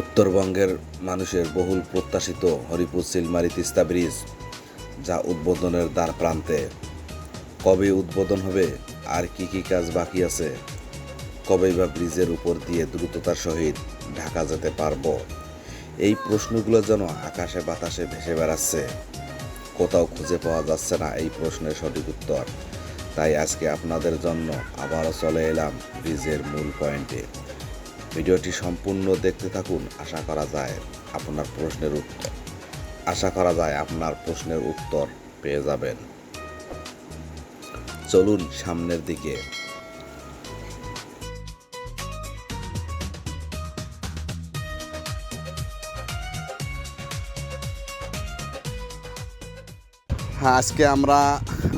উত্তরবঙ্গের মানুষের বহুল প্রত্যাশিত হরিপুর সিলমারি তিস্তা ব্রিজ, যা উদ্বোধনের দ্বার প্রান্তে। কবে উদ্বোধন হবে, আর কি কি কাজ বাকি আছে, কবে বা ব্রিজের উপর দিয়ে দ্রুততার সহিত ঢাকা যেতে পারব? এই প্রশ্নগুলো যেন আকাশে বাতাসে ভেসে বেড়াচ্ছে। কোথাও খুঁজে পাওয়া যাচ্ছে না এই প্রশ্নের সঠিক উত্তর। তাই আজকে আপনাদের জন্য আবারও চলে এলাম ব্রিজের মূল পয়েন্টে। ভিডিওটি সম্পূর্ণ দেখতে থাকুন, আশা করা যায় আপনার প্রশ্নের উত্তর। আশা করা যায় আপনার প্রশ্নের উত্তর পেয়ে যাবেন। চলুন সামনের দিকে। হ্যাঁ আজকে আমরা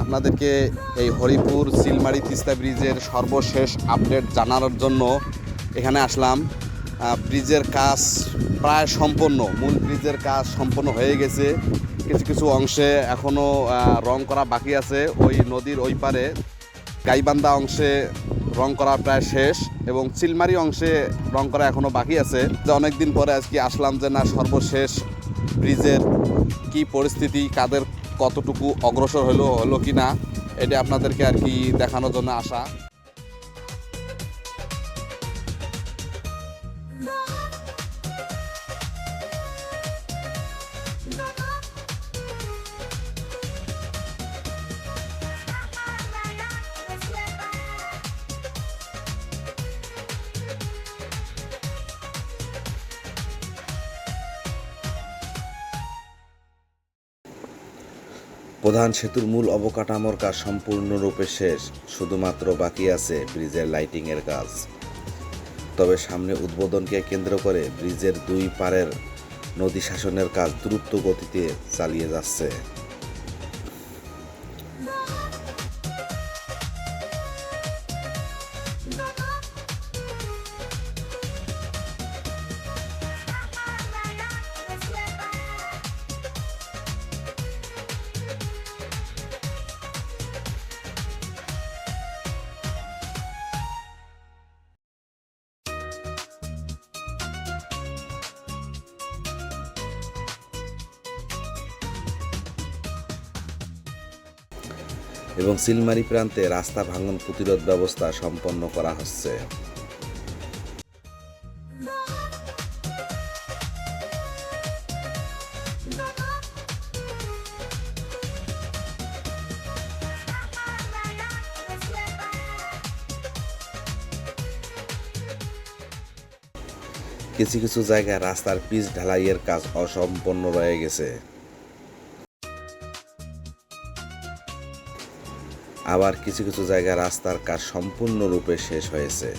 আপনাদেরকে এই হরিপুর, সিলমারি, তিস্তা ব্রিজের সর্বশেষ আপডেট জানানোর জন্য এখানে আসলাম। ব্রিজের কাজ প্রায় সম্পন্ন মূল ব্রিজের কাজ সম্পন্ন হয়ে গেছে। কিছু কিছু অংশে এখনও রং করা বাকি আছে। ওই নদীর ওই পারে গাইবান্ধা অংশে রং করা প্রায় শেষ এবং চিলমারি অংশে রং করা এখনও বাকি আছে। যে অনেকদিন পরে আজকে আসলাম যে, না, সর্বশেষ ব্রিজের কি পরিস্থিতি, কাদের কতটুকু অগ্রসর হলো হলো কি না এটা আপনাদেরকে আর কি দেখানোর জন্য আসা। প্রধান সেতুর মূল অবকাঠামোর কাজ সম্পূর্ণরূপে শেষ, শুধুমাত্র বাকি আছে ব্রিজের লাইটিংয়ের কাজ। তবে সামনে উদ্বোধনকে কেন্দ্র করে ব্রিজের দুই পারের নদী শাসনের কাজ দ্রুত গতিতে চালিয়ে যাচ্ছে। এবং সিলমারি প্রান্তে রাস্তা ভাঙন প্রতিরোধ ব্যবস্থা সম্পন্ন করা হচ্ছে। কিছু কিছু জায়গায় রাস্তার পিচ ঢালাইয়ের কাজ অসম্পন্ন রয়ে গেছে। আবার কিছু কিছু জায়গায় রাস্তার কাজ সম্পূর্ণরূপে শেষ হয়েছে।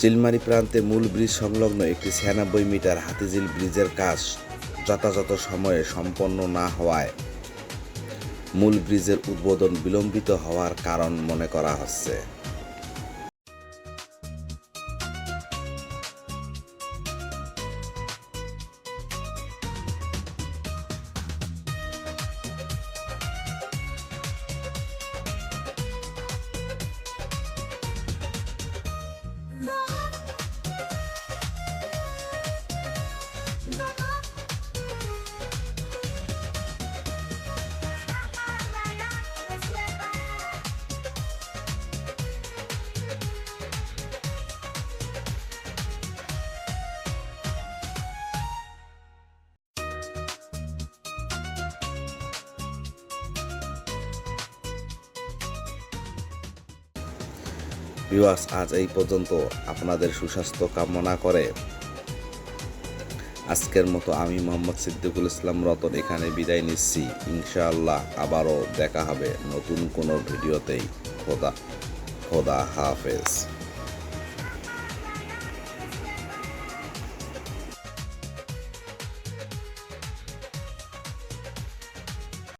চিলমারি প্রান্তে মূল ব্রিজ সংলগ্ন একটি ছিয়ানব্বই মিটার হাতিঝিল ব্রিজের কাজ যথাযথ সময়ে সম্পন্ন না হওয়ায় মূল ব্রিজের উদ্বোধন বিলম্বিত হওয়ার কারণ মনে করা হচ্ছে। ভিউয়ার্স, আজ এই পর্যন্ত আপনাদের সুস্বাস্থ্য কামনা করে আজকের মতো আমি মোহাম্মদ সিদ্দিকুল ইসলাম রতন এখানে বিদায় নিচ্ছি। ইনশাআল্লাহ আবারও দেখা হবে নতুন কোনো ভিডিওতেই। খোদা খোদা হাফেজ।